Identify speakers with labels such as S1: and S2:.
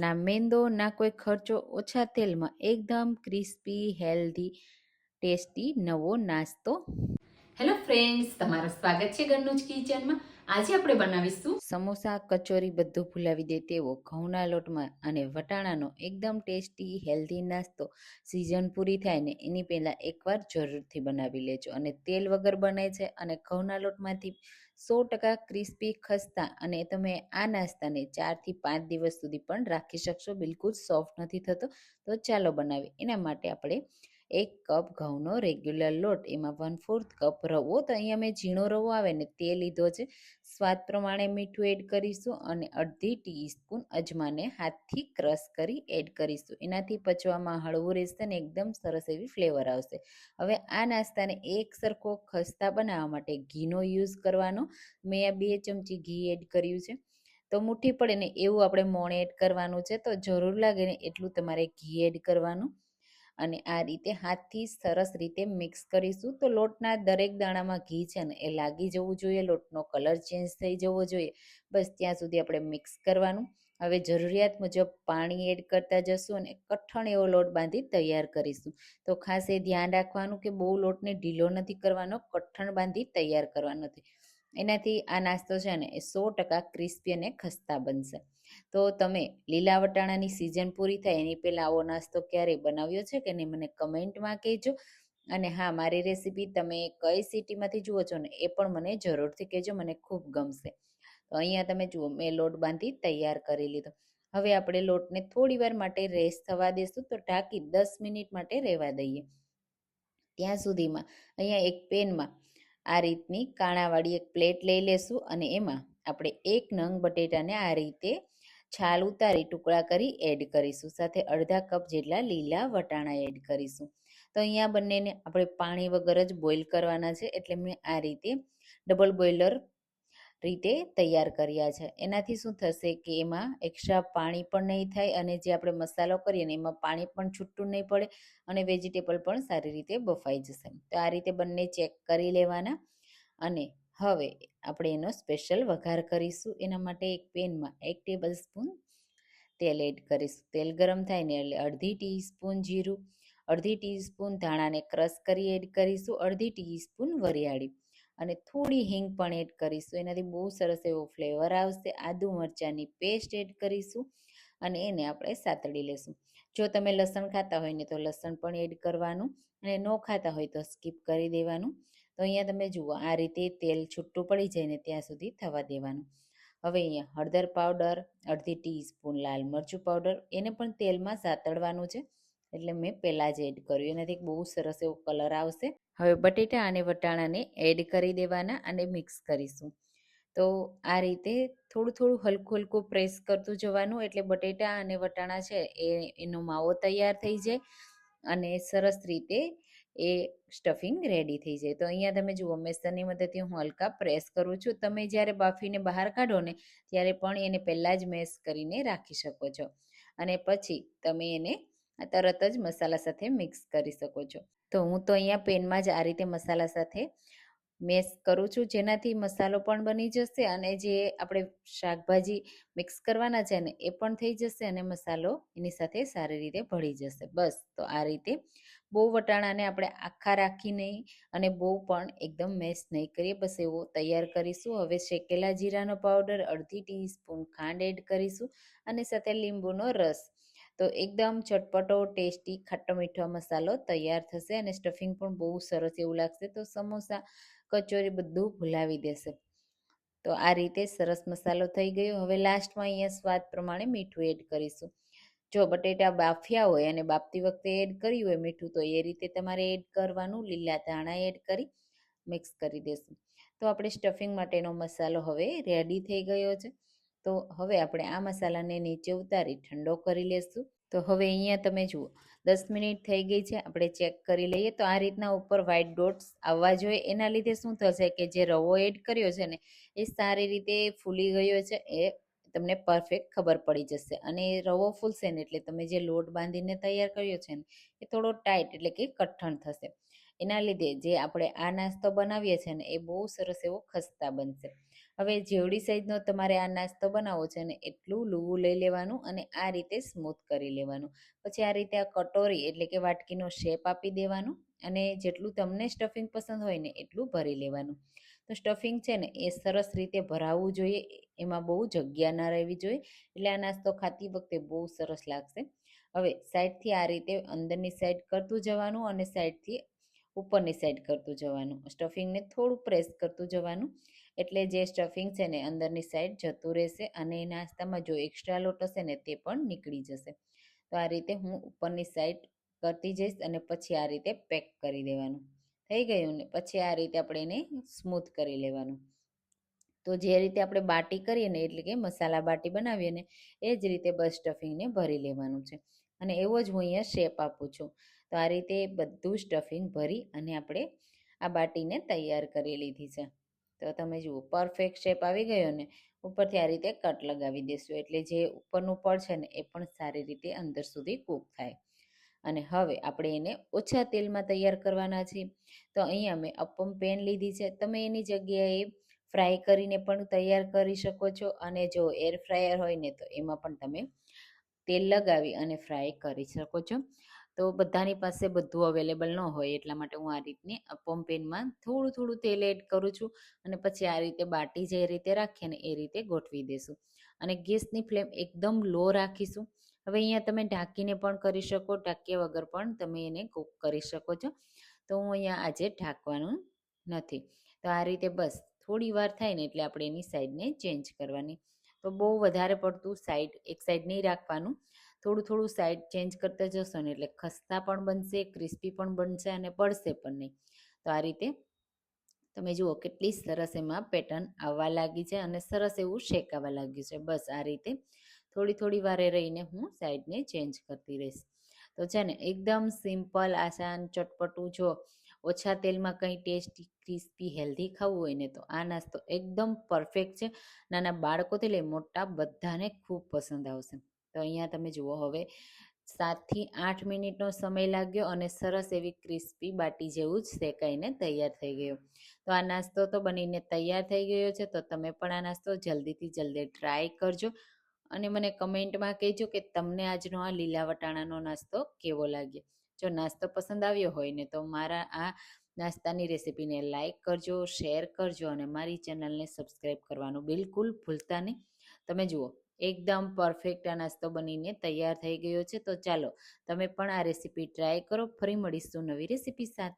S1: ના મેંદો ના કોઈ ખર્ચો ઓછા તેલમાં એકદમ ક્રિસ્પી હેલ્ધી ટેસ્ટી નવો નાસ્તો.
S2: હેલો ફ્રેન્ડ્સ તમારું સ્વાગત છે ઘરનું જ કિચનમાં. આજે આપણે બનાવીશું
S1: સમોસા કચોરી બધું ભૂલાવી દે તેવો ઘઉંના લોટમાં અને વટાણાનો એકદમ ટેસ્ટી હેલ્ધી નાસ્તો સિઝન પૂરી થાય ને એની પહેલાં એકવાર જરૂરથી બનાવી લેજો. અને તેલ વગર બને છે અને ઘઉંના લોટમાંથી સો ટકા ક્રિસ્પી ખસ્તા અને તમે આ નાસ્તાને ચારથી પાંચ દિવસ સુધી પણ રાખી શકશો. બિલકુલ સોફ્ટ નથી થતો. તો ચાલો બનાવીએ. એના માટે આપણે એક કપ ઘઉંનો રેગ્યુલર લોટ, એમાં વન ફોર્થ કપ રવો. તો અહીંયા મેં ઝીણો રવો આવે ને તે લીધો છે. સ્વાદ પ્રમાણે મીઠું એડ કરીશું અને અડધી ટીસ્પૂન અજમાને હાથથી ક્રશ કરી એડ કરીશું. એનાથી પચવામાં હળવું રહેશે ને એકદમ સરસ એવી ફ્લેવર આવશે. હવે આ નાસ્તાને એક સરખો ખસ્તા બનાવવા માટે ઘીનો યુઝ કરવાનો. મેં આ બે ચમચી ઘી એડ કર્યું છે. તો મુઠ્ઠી પડે ને એવું આપણે મોણ એડ કરવાનું છે. તો જરૂર લાગે ને એટલું તમારે ઘી એડ કરવાનું. અને આ રીતે હાથથી સરસ રીતે મિક્સ કરીશું. તો લોટના દરેક દાણામાં ઘી છે ને, એ લાગી જવું જોઈએ. લોટનો કલર ચેન્જ થઈ જવો જોઈએ. બસ ત્યાં સુધી આપણે મિક્સ કરવાનું. હવે જરૂરિયાત મુજબ પાણી એડ કરતા જશું અને કઠણ એવો લોટ બાંધી તૈયાર કરીશું. તો ખાસ એ ધ્યાન રાખવાનું કે બહુ લોટને ઢીલો નથી કરવાનો, કઠણ બાંધી તૈયાર કરવાનો નથી. એનાથી આ નાસ્તો છે ને એ સો ટકા ક્રિસ્પી અને ખસ્તા બનશે. તો તમે લીલા વટાણાની સિઝન પૂરી થાય, એની પહેલાં આવો નાસ્તો ક્યારેય બનાવ્યો છે કે નહીં મને કમેન્ટમાં કહેજો. અને હા, મારી રેસીપી તમે કઈ સિટીમાંથી જુઓ છો ને એ પણ મને જરૂરથી કહેજો, મને ખૂબ ગમશે. તો અહીંયા તમે જુઓ, મેં લોટ બાંધી તૈયાર કરી લીધો. હવે આપણે લોટને થોડી વાર માટે રેસ્ટ થવા દેશું, તો ઢાંકી દસ મિનિટ માટે રહેવા દઈએ. ત્યાં સુધીમાં અહીંયા એક પેનમાં આ રીતની કાણાવાળી એક પ્લેટ લઈ લેશું અને એમાં આપણે એક નંગ બટેટાને આ રીતે છાલ ઉતારી ટુકડા કરી એડ કરીશું. સાથે અડધા કપ જેટલા લીલા વટાણા એડ કરીશું. તો અહીંયા બંનેને આપણે પાણી વગર જ બોઇલ કરવાના છે. એટલે મેં આ રીતે ડબલ બોઇલર રીતે તૈયાર કર્યા છે. એનાથી શું થશે કે એમાં એક્સ્ટ્રા પાણી પણ નહીં થાય અને જે આપણે મસાલો કરીએ ને એમાં પાણી પણ છૂટું નહીં પડે અને વેજીટેબલ પણ સારી રીતે બફાઈ જશે. તો આ રીતે બંને ચેક કરી લેવાના અને હવે આપણે એનો સ્પેશિયલ વઘાર કરીશું. એના માટે એક પેનમાં એક ટેબલ સ્પૂન તેલ એડ કરીશું. તેલ ગરમ થાય ને એટલે અડધી ટીસ્પૂન જીરું, અડધી ટીસ્પૂન ધાણાને ક્રશ કરી એડ કરીશું. અડધી ટીસ્પૂન વરિયાળી. અને થોડી હિંગ પણ એડ કરીશું. એનાથી બહુ સરસ એવો ફ્લેવર આવશે. આદુ મરચાંની પેસ્ટ એડ કરીશું અને એને આપણે સાતડી લેશું. જો તમે લસણ ખાતા હોય ને તો લસણ પણ એડ કરવાનું અને ન ખાતા હોય તો સ્કીપ કરી દેવાનું. તો અહીંયા તમે જુઓ, આ રીતે તેલ છૂટું પડી જાય ને ત્યાં સુધી થવા દેવાનું. હવે અહીંયા હળદર પાવડર, અડધી ટીસ્પૂન લાલ મરચું પાવડર, એને પણ તેલમાં સાતડવાનું છે. એટલે મેં પહેલાં જ એડ કર્યું. એનાથી બહુ સરસ એવો કલર આવશે. હવે બટેટા અને વટાણાને એડ કરી દેવાના અને મિક્સ કરીશું. તો આ રીતે થોડું થોડું હલકું હલકું પ્રેસ કરતું જવાનું એટલે બટેટા અને વટાણા છે એ, એનો માવો તૈયાર થઈ જાય અને સરસ રીતે એ સ્ટફિંગ રેડી થઈ જાય. તો અહીંયા તમે જુઓ મેસરની મદદથી હું હલકા પ્રેસ કરું છું. તમે જ્યારે બાફીને બહાર કાઢો ને ત્યારે પણ એને પહેલાં જ મેસ કરીને રાખી શકો છો. અને પછી તમે એને તરત જ મસાલા સાથે મિક્સ કરી શકો છો. તો હું તો અહીંયા પેનમાં જ આ રીતે મસાલા સાથે મેશ કરું છું. જેનાથી મસાલો પણ બની જશે અને જે આપણે શાકભાજી મિક્સ કરવાના છે ને, એ પણ થઈ જશે અને મસાલો એની સાથે સારી રીતે ભળી જશે. બસ, તો આ રીતે બહુ વટાણાને આપણે આખા રાખી નહીં અને બહુ પણ એકદમ મેશ નહીં કરીએ. બસ એવો તૈયાર કરીશું. હવે શેકેલા જીરાનો પાવડર, અડધી ટીસ્પૂન ખાંડ એડ કરીશું અને સાથે લીંબુનો રસ. તો એકદમ ચટપટો, ટેસ્ટી, ખાટો મીઠો મસાલો તૈયાર થશે અને સ્ટફિંગ પણ બહુ સરસ એવું લાગશે. તો સમોસા, કચોરી બધું ભૂલાવી દેશે. તો આ રીતે સરસ મસાલો થઈ ગયો. હવે લાસ્ટમાં અહીંયા સ્વાદ પ્રમાણે મીઠું એડ કરીશું. જો બટેટા બાફ્યા હોય અને બાફતી વખતે એડ કર્યું હોય મીઠું, તો એ રીતે તમારે એડ કરવાનું. લીલા ધાણા એડ કરી મિક્સ કરી દેશું. તો આપણે સ્ટફિંગ માટેનો મસાલો હવે રેડી થઈ ગયો છે. તો હવે આપણે આ મસાલાને નીચે ઉતારી ઠંડો કરી લેશું. તો હવે અહીંયા તમે જુઓ, દસ મિનિટ થઈ ગઈ છે, આપણે ચેક કરી લઈએ. તો આ રીતના ઉપર વ્હાઇટ ડોટ્સ આવવા જોઈએ. એના લીધે શું થશે કે જે રવો એડ કર્યો છે ને, એ સારી રીતે ફૂલી ગયો છે. એ તમને પરફેક્ટ ખબર પડી જશે. અને રવો ફૂલશે ને, એટલે તમે જે લોટ બાંધીને તૈયાર કર્યો છે ને, એ થોડો ટાઈટ એટલે કે કઠણ થશે. એના લીધે જે આપણે આ નાસ્તો બનાવીએ છીએ ને, એ બહુ સરસ એવો ખસ્તા બનશે. હવે જેવડી સાઈઝનો તમારે આ નાસ્તો બનાવવો છે ને, એટલું લૂવું લઈ લેવાનું અને આ રીતે સ્મૂથ કરી લેવાનું. પછી આ રીતે આ કટોરી એટલે કે વાટકીનો શેપ આપી દેવાનું અને જેટલું તમને સ્ટફિંગ પસંદ હોય ને, એટલું ભરી લેવાનું. તો સ્ટફિંગ છે ને, એ સરસ રીતે ભરાવવું જોઈએ, એમાં બહુ જગ્યા ના રહેવી જોઈએ, એટલે આ નાસ્તો ખાતી વખતે બહુ સરસ લાગશે. હવે સાઈડથી આ રીતે અંદરની સાઈડ કરતું જવાનું અને સાઈડથી ઉપરની સાઈડ કરતું જવાનું. સ્ટફિંગને થોડું પ્રેસ કરતું જવાનું. એટલે જે સ્ટફિંગ છે ને અંદરની સાઈડ જતું રહેશે અને એ નાસ્તામાં જો એક્સ્ટ્રા લોટ હશે ને તે પણ નીકળી જશે. તો આ રીતે હું ઉપરની સાઈડ કરતી જઈશ અને પછી આ રીતે પેક કરી દેવાનું. થઈ ગયું ને? પછી આ રીતે આપણે એને સ્મૂથ કરી લેવાનું. તો જે રીતે આપણે બાટી કરીએ ને એટલે કે મસાલા બાટી બનાવીએ ને એ જ રીતે બસ સ્ટફિંગને ભરી લેવાનું છે. અને એવો જ હું અહીંયા શેપ આપું છું. તો આ રીતે બધું સ્ટફિંગ ભરી અને આપણે આ બાટીને તૈયાર કરી લીધી છે. તો તમે જુઓ પરફેક્ટ શેપ આવી ગયો ને, ઉપરથી આ રીતે કટ લગાવી દેશું. એટલે જે ઉપરનું પડ છે ને, એ પણ સારી રીતે અંદર સુધી કૂક થાય. અને હવે આપણે એને ઓછા તેલમાં તૈયાર કરવાના છીએ. તો અહીંયા મેં અપમ પેન લીધી છે. તમે એની જગ્યાએ ફ્રાય કરીને પણ તૈયાર કરી શકો છો. અને જો એર ફ્રાયર હોય ને, તો એમાં પણ તમે તેલ લગાવી અને ફ્રાય કરી શકો છો. તો બધાની પાસે બધું અવેલેબલ ન હોય એટલા માટે હું આ રીતની અપમ પેનમાં થોડું થોડું તેલ એડ કરું છું અને પછી આ રીતે બાટી જે રીતે રાખીએ ને એ રીતે ગોઠવી દઈશું અને ગેસની ફ્લેમ એકદમ લો રાખીશું. હવે અહીંયા તમે ઢાંકીને પણ કરી શકો, ઢાંક્યા વગર પણ તમે એને કૂક કરી શકો છો. તો હું અહીંયા આજે ઢાંકવાનું નથી. તો આ રીતે બસ થોડી વાર થાય ને એટલે આપણે એની સાઈડને ચેન્જ કરવાની. તો બહુ વધારે પડતું સાઈડ, એક સાઈડ નહીં રાખવાનું. થોડું થોડું સાઈડ ચેન્જ કરતા જશો ને એટલે ખસ્તા પણ બનશે ક્રિસ્પી પણ બનશે અને પડશે પણ નહીં. તો આ રીતે તમે જુઓ કેટલી સરસ એમાં પેટર્ન આવવા લાગી છે અને સરસ એવું શેકાવા લાગ્યું છે. બસ આ રીતે થોડી થોડી વારે રહીને હું સાઈડને ચેન્જ કરતી રહીશ. તો છે ને એકદમ સિમ્પલ આસાન ચટપટું જો ઓછા તેલમાં કંઈ ટેસ્ટી ક્રિસ્પી હેલ્ધી ખાવું હોય ને તો આ નાસ્તો એકદમ પરફેક્ટ છે. નાના બાળકોથી લઈ મોટા બધાને ખૂબ પસંદ આવશે. તો અહીંયા તમે જુઓ હવે, સાતથી આઠ મિનિટનો સમય લાગ્યો અને સરસ એવી ક્રિસ્પી બાટી જેવું જ શેકાઈને તૈયાર થઈ ગયું. તો આ નાસ્તો તો બનીને તૈયાર થઈ ગયો છે, તો તમે પણ આ નાસ્તો જલ્દીથી જલ્દી ટ્રાય કરજો. અને મને કમેન્ટમાં કહેજો કે તમને આજનો આ લીલા વટાણાનો નાસ્તો કેવો લાગ્યો. જો નાસ્તો પસંદ આવ્યો હોય ને તો મારા આ નાસ્તાની રેસિપીને લાઇક કરજો, શેર કરજો અને મારી ચેનલને સબસ્ક્રાઈબ કરવાનું બિલકુલ ભૂલતા નહીં. તમે જુઓ એકદમ પરફેક્ટ આ નાસ્તો બનીને તૈયાર થઈ ગયો છે. તો ચાલો, તમે પણ આ રેસીપી ટ્રાય કરો. ફરી મળીશું નવી રેસીપી સાથે.